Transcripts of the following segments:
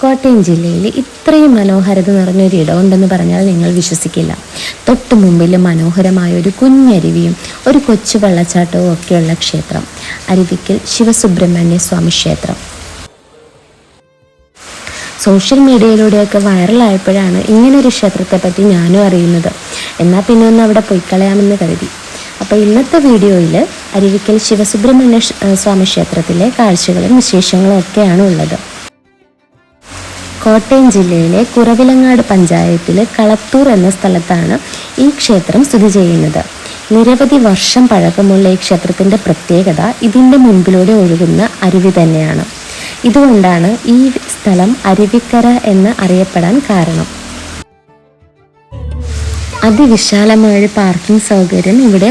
കോട്ടയം ജില്ലയിൽ ഇത്രയും മനോഹരത നിറഞ്ഞൊരു ഇടമുണ്ടെന്ന് പറഞ്ഞാൽ നിങ്ങൾ വിശ്വസിക്കില്ല. തൊട്ടു മുമ്പിൽ മനോഹരമായ ഒരു കുഞ്ഞരുവിയും ഒരു കൊച്ചു വെള്ളച്ചാട്ടവും ഒക്കെയുള്ള ക്ഷേത്രം. അരുവിക്കൽ ശിവസുബ്രഹ്മണ്യ സ്വാമി ക്ഷേത്രം. സോഷ്യൽ മീഡിയയിലൂടെയൊക്കെ വൈറലായപ്പോഴാണ് ഇങ്ങനൊരു ക്ഷേത്രത്തെ പറ്റി ഞാനും അറിയുന്നത്. എന്നാൽ പിന്നെ ഒന്ന് അവിടെ പോയി കളയാമെന്ന് കരുതി. അപ്പോൾ ഇന്നത്തെ വീഡിയോയിൽ അരുവിക്കൽ ശിവസുബ്രഹ്മണ്യ സ്വാമി ക്ഷേത്രത്തിലെ കാഴ്ചകളും വിശേഷങ്ങളും ഒക്കെയാണ് ഉള്ളത്. കോട്ടയം ജില്ലയിലെ കുറവിലങ്ങാട് പഞ്ചായത്തിലെ കളത്തൂർ എന്ന സ്ഥലത്താണ് ഈ ക്ഷേത്രം സ്ഥിതി ചെയ്യുന്നത്. നിരവധി വർഷം പഴക്കമുള്ള ഈ ക്ഷേത്രത്തിന്റെ പ്രത്യേകത ഇതിന്റെ മുൻപിലൂടെ ഒഴുകുന്ന അരുവി തന്നെയാണ്. ഇതുകൊണ്ടാണ് ഈ സ്ഥലം അരുവിക്കര എന്ന് അറിയപ്പെടാൻ കാരണം. അതിവിശാലമായ പാർക്കിംഗ് സൗകര്യം ഇവിടെ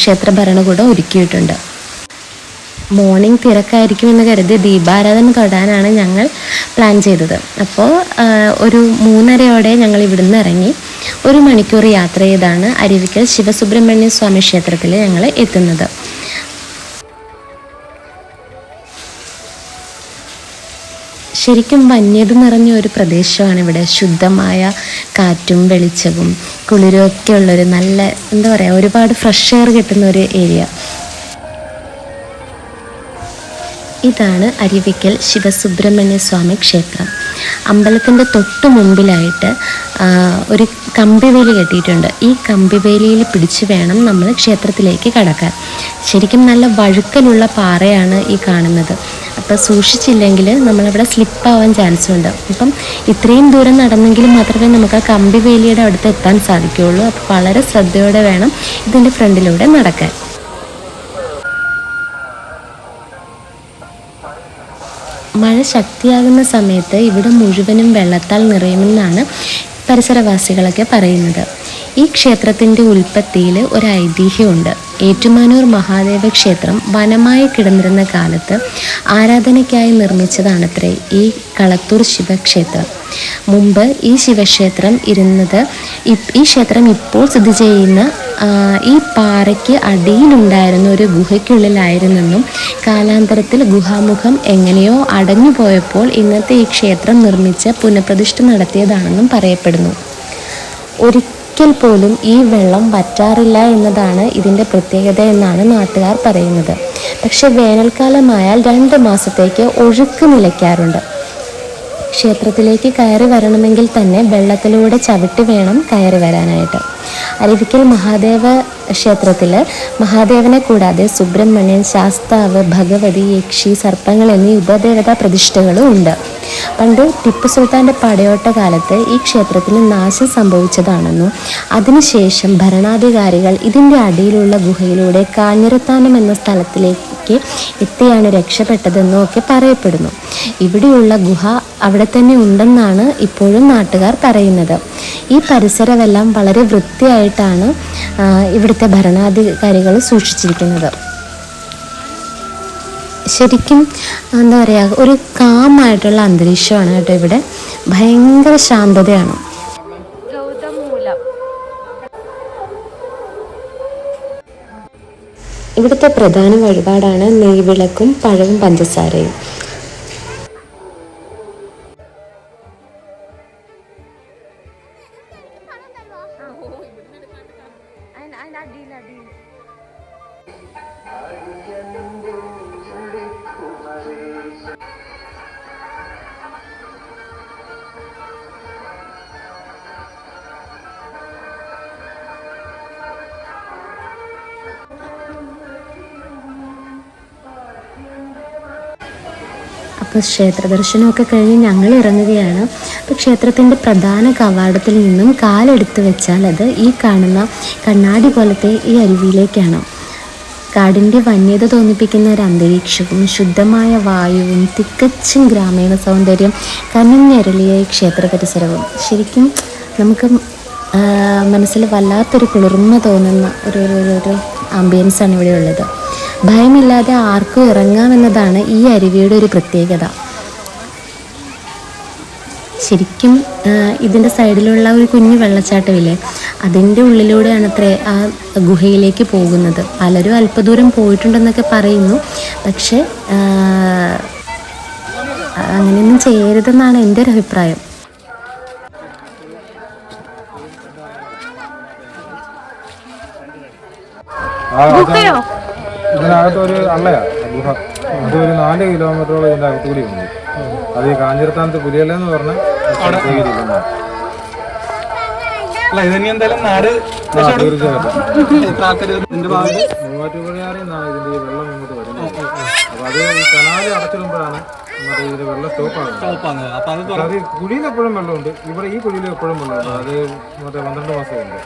ക്ഷേത്ര ഭരണകൂടം ഒരുക്കിയിട്ടുണ്ട്. മോർണിംഗ് തിരക്കായിരിക്കും എന്ന് കരുതി ദീപാരാധന തൊടാനാണ് ഞങ്ങൾ പ്ലാൻ ചെയ്തത്. അപ്പോൾ ഒരു മൂന്നരയോടെ ഞങ്ങൾ ഇവിടുന്ന് ഇറങ്ങി ഒരു മണിക്കൂർ യാത്ര ചെയ്താണ് അരുവിക്കൽ ശിവസുബ്രഹ്മണ്യ സ്വാമി ക്ഷേത്രത്തിൽ ഞങ്ങൾ എത്തുന്നത്. ശരിക്കും വന്യത നിറഞ്ഞ ഒരു പ്രദേശമാണ് ഇവിടെ. ശുദ്ധമായ കാറ്റും വെളിച്ചവും കുളിരും ഒക്കെ ഉള്ളൊരു നല്ല എന്താ പറയുക ഒരുപാട് ഫ്രഷ് എയർ കിട്ടുന്ന ഒരു ഏരിയ ഇതാണ് അരുവിക്കൽ ശിവസുബ്രഹ്മണ്യ സ്വാമി ക്ഷേത്രം. അമ്പലത്തിന്റെ തൊട്ടു മുമ്പിലായിട്ട് ഒരു കമ്പിവേലി കെട്ടിയിട്ടുണ്ട്. ഈ കമ്പിവേലിയിൽ പിടിച്ചു വേണം നമ്മൾ ക്ഷേത്രത്തിലേക്ക് കടക്കാൻ. ശരിക്കും നല്ല വഴുക്കലുള്ള പാറയാണ് ഈ കാണുന്നത്. അപ്പോൾ സൂക്ഷിച്ചില്ലെങ്കിൽ നമ്മളവിടെ സ്ലിപ്പാവാൻ ചാൻസ് ഉണ്ട്. അപ്പം ഇത്രയും ദൂരം നടന്നെങ്കിൽ മാത്രമേ നമുക്ക് ആ കമ്പിവേലിയുടെ അടുത്ത് എത്താൻ സാധിക്കുകയുള്ളൂ. അപ്പോൾ വളരെ ശ്രദ്ധയോടെ വേണം ഇതിന്റെ ഫ്രണ്ടിലൂടെ നടക്കാൻ. ശക്തിയാകുന്ന സമയത്ത് ഇവിടെ മുഴുവനും വെള്ളത്താൽ നിറയുമെന്നാണ് പരിസരവാസികളൊക്കെ പറയുന്നത്. ഈ ക്ഷേത്രത്തിന്റെ ഉൽപ്പത്തിയിൽ ഒരു ഐതിഹ്യമുണ്ട്. ഏറ്റുമാനൂർ മഹാദേവ ക്ഷേത്രം വനമായി കിടന്നിരുന്ന കാലത്ത് ആരാധനയ്ക്കായി നിർമ്മിച്ചതാണത്രേ ഈ കളത്തൂർ ശിവക്ഷേത്രം. മുമ്പ് ഈ ശിവക്ഷേത്രം ഇരുന്നത് ഈ ക്ഷേത്രം ഇപ്പോൾ സ്ഥിതി ചെയ്യുന്ന ഈ പാറയ്ക്ക് അടിയിലുണ്ടായിരുന്ന ഒരു ഗുഹയ്ക്കുള്ളിലായിരുന്നെന്നും കാലാന്തരത്തിൽ ഗുഹാമുഖം എങ്ങനെയോ അടഞ്ഞു പോയപ്പോൾ ഇന്നത്തെ ഈ ക്ഷേത്രം നിർമ്മിച്ച് പുനഃപ്രതിഷ്ഠ നടത്തിയതാണെന്നും പറയപ്പെടുന്നു. ഒരിക്കൽ പോലും ഈ വെള്ളം വറ്റാറില്ല എന്നതാണ് ഇതിന്റെ പ്രത്യേകത എന്നാണ് നാട്ടുകാർ പറയുന്നത്. പക്ഷേ വേനൽക്കാലമായാൽ രണ്ട് മാസത്തേക്ക് ഒഴുക്ക് നിലയ്ക്കാറുണ്ട്. ക്ഷേത്രത്തിലേക്ക് കയറി വരണമെങ്കിൽ തന്നെ വെള്ളത്തിലൂടെ ചവിട്ടി വേണം കയറി വരാനായിട്ട്. അരുവിക്കൽ മഹാദേവ ക്ഷേത്രത്തിൽ മഹാദേവനെ കൂടാതെ സുബ്രഹ്മണ്യൻ ശാസ്താവ് ഭഗവതി യക്ഷി സർപ്പങ്ങൾ എന്നീ ഉപദേവതാ പ്രതിഷ്ഠകളും ഉണ്ട്. പണ്ട് ടിപ്പു സുൽത്താന്റെ പടയോട്ട കാലത്ത് ഈ ക്ഷേത്രത്തിന് നാശം സംഭവിച്ചതാണെന്നും അതിനുശേഷം ഭരണാധികാരികൾ ഇതിന്റെ അടിയിലുള്ള ഗുഹയിലൂടെ കാഞ്ഞിരത്താനം എന്ന സ്ഥലത്തിലേക്ക് എത്തിയാണ് രക്ഷപ്പെട്ടതെന്നും ഒക്കെ പറയപ്പെടുന്നു. ഇവിടെയുള്ള ഗുഹ അവിടെ തന്നെ ഉണ്ടെന്നാണ് ഇപ്പോഴും നാട്ടുകാർ പറയുന്നത്. ഈ പരിസരമെല്ലാം വളരെ വൃത്തിയായിട്ടാണ് ഇവിടുത്തെ ഭരണാധികാരികൾ സൂക്ഷിച്ചിരിക്കുന്നത്. ശരിക്കും എന്താ പറയുക ഒരു കാമായിട്ടുള്ള അന്തരീക്ഷമാണ് കേട്ടോ ഇവിടെ. ഭയങ്കര ശാന്തതയാണ്. ഇവിടുത്തെ പ്രധാന വഴിപാടാണ് നെയ്വിളക്കും പഴവും പഞ്ചസാരയും. അപ്പോൾ ക്ഷേത്ര ദർശനമൊക്കെ കഴിഞ്ഞ് ഞങ്ങൾ ഇറങ്ങുകയാണ്. അപ്പോൾ ക്ഷേത്രത്തിന്റെ പ്രധാന കവാടത്തിൽ നിന്നും കാലെടുത്ത് വെച്ചാൽ അത് ഈ കാണുന്ന കണ്ണാടി പോലത്തെ ഈ അരുവിയിലേക്കാണ്. കാടിന്റെ വന്യത തോന്നിപ്പിക്കുന്ന ഒരു അന്തരീക്ഷവും ശുദ്ധമായ വായുവും തികച്ചും ഗ്രാമീണ സൗന്ദര്യം കനിഞ്ഞരളിയ ക്ഷേത്ര പരിസരവും. ശരിക്കും നമുക്ക് മനസ്സിൽ വല്ലാത്തൊരു കുളിർമ തോന്നുന്ന ഒരു ഒരു- ഒരു ആംബിയൻസാണ് ഇവിടെ ഉള്ളത്. ഭയമില്ലാതെ ആർക്കും ഇറങ്ങാമെന്നതാണ് ഈ അരുവിയുടെ ഒരു പ്രത്യേകത. ശരിക്കും ഇതിന്റെ സൈഡിലുള്ള ഒരു കുഞ്ഞു വെള്ളച്ചാട്ടമില്ലേ അതിന്റെ ഉള്ളിലൂടെയാണ് അത്രേ ആ ഗുഹയിലേക്ക് പോകുന്നത്. പലരും അല്പദൂരം പോയിട്ടുണ്ടെന്നൊക്കെ പറയുന്നു. പക്ഷേ അങ്ങനെയൊന്നും ചെയ്യരുതെന്നാണ് എന്റെ ഒരു അഭിപ്രായം. ആ, ഒരു അള്ളയാ ഗുഹ. അതൊരു നാല് കിലോമീറ്ററോളം ഇതിന്റെ അകത്തുകൂടി ഉണ്ട്. അത് ഈ കാഞ്ഞിരത്താനത്ത് പുലിയല്ല എന്ന് പറഞ്ഞ അല്ല ഇത് ഇനി എന്തായാലും നാട് ആൾക്കാര് ഇതിന്റെ ഈ വെള്ളം ഇങ്ങോട്ട് വരുന്നത്. അപ്പൊ അത് കനാല് അടച്ചിടുമ്പോഴാണ് വെള്ളം സ്റ്റോപ്പാണ് അപ്പൊ അത് തുറ- അത് കുഴിയിൽ എപ്പോഴും വെള്ളമുണ്ട്. ഇവിടെ ഈ കുഴിയിൽ എപ്പോഴും വെള്ളമുണ്ട്. അത് മറ്റേ പന്ത്രണ്ട് മാസമുണ്ട്.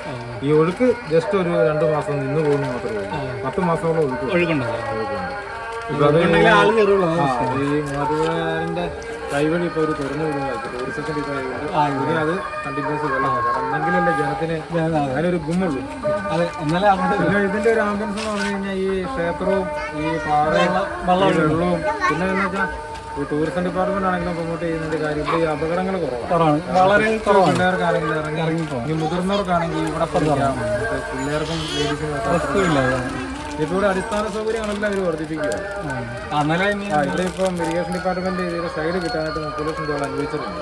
ഈ ഒഴുക്ക് ജസ്റ്റ് ഒരു രണ്ട് മാസം നിന്ന് പോകുന്നു മാത്രമേ ഉള്ളൂ. പത്ത് മാസത്തോളം ഒഴുക്ക്. ഒഴുകുണ്ടല്ലോ ഒഴുക്കുണ്ട്. ഇപ്പൊ അത് ആ, ഈ കൈവഴി ഒരു തുറന്നു വിടുന്നതായിട്ട് ടൂറിസത്തിന്റെ കൈവഴി ഇനി അത് കണ്ടിന്യൂസ് വെള്ളം കാരണം എന്നെങ്കിലല്ലേ ജനത്തിന് അതിനൊരു ഗുമ്മുള്ളൂ അതെ എന്നാലേ അങ്ങോട്ട് പിന്നെ ഇതിന്റെ ഒരു ആംബിയൻസ് എന്ന് പറഞ്ഞു കഴിഞ്ഞാൽ ഈ ക്ഷേത്രവും ഈ പാറയും ഈ വെള്ളവും. പിന്നെ എന്ന് വെച്ചാൽ ഈ ടൂറിസം ഡിപ്പാർട്ട്മെന്റ് ആണെങ്കിലും പ്രൊമോട്ട് ചെയ്യുന്നതിന്റെ കാര്യം ഇവിടെ ഈ അപകടങ്ങൾ കുറവാണ്. വളരെ പിള്ളേർക്കാണെങ്കിൽ ഇറങ്ങി ഇറങ്ങി മുതിർന്നവർക്കാണെങ്കിൽ ഇവിടെ പഠിക്കാം പിള്ളേർക്കും ലേഡീസിനും ഒക്കെ ഇപ്പൊ ഇവിടെ അടിസ്ഥാന സൗകര്യങ്ങളെല്ലാം ഇവർ വർദ്ധിപ്പിക്കുക ഇവിടെ ഇപ്പം ഇറിഗേഷൻ ഡിപ്പാർട്ട്മെന്റ് ഇതിന്റെ സൈഡ് കിട്ടാനായിട്ട് മുപ്പത് ലക്ഷം രൂപ അനുവദിച്ചിട്ടുണ്ട്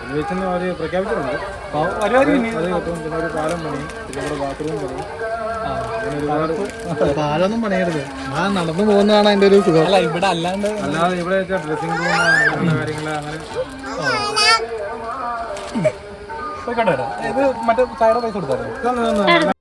അനുവദിച്ചെന്ന് അവർ പ്രഖ്യാപിച്ചിട്ടുണ്ട്. അത് കിട്ടും പിന്നെ ഒരു പാലം പണിയും പിന്നെ ബാത്റൂം പണിയും. പാലൊന്നും പണിയരുത്. ആ നടന്നു പോകുന്നതാണ് അതിന്റെ ഒരു സുഖം. അല്ല ഇവിടെ അല്ലാണ്ട് അല്ലാതെ ഇവിടെ ഡ്രസ്സിംഗ് റൂം അങ്ങനെയുള്ള കാര്യങ്ങൾ അങ്ങനെ. ഇത് മറ്റേ ചായയുടെ പൈസ കൊടുത്തായിരുന്നു?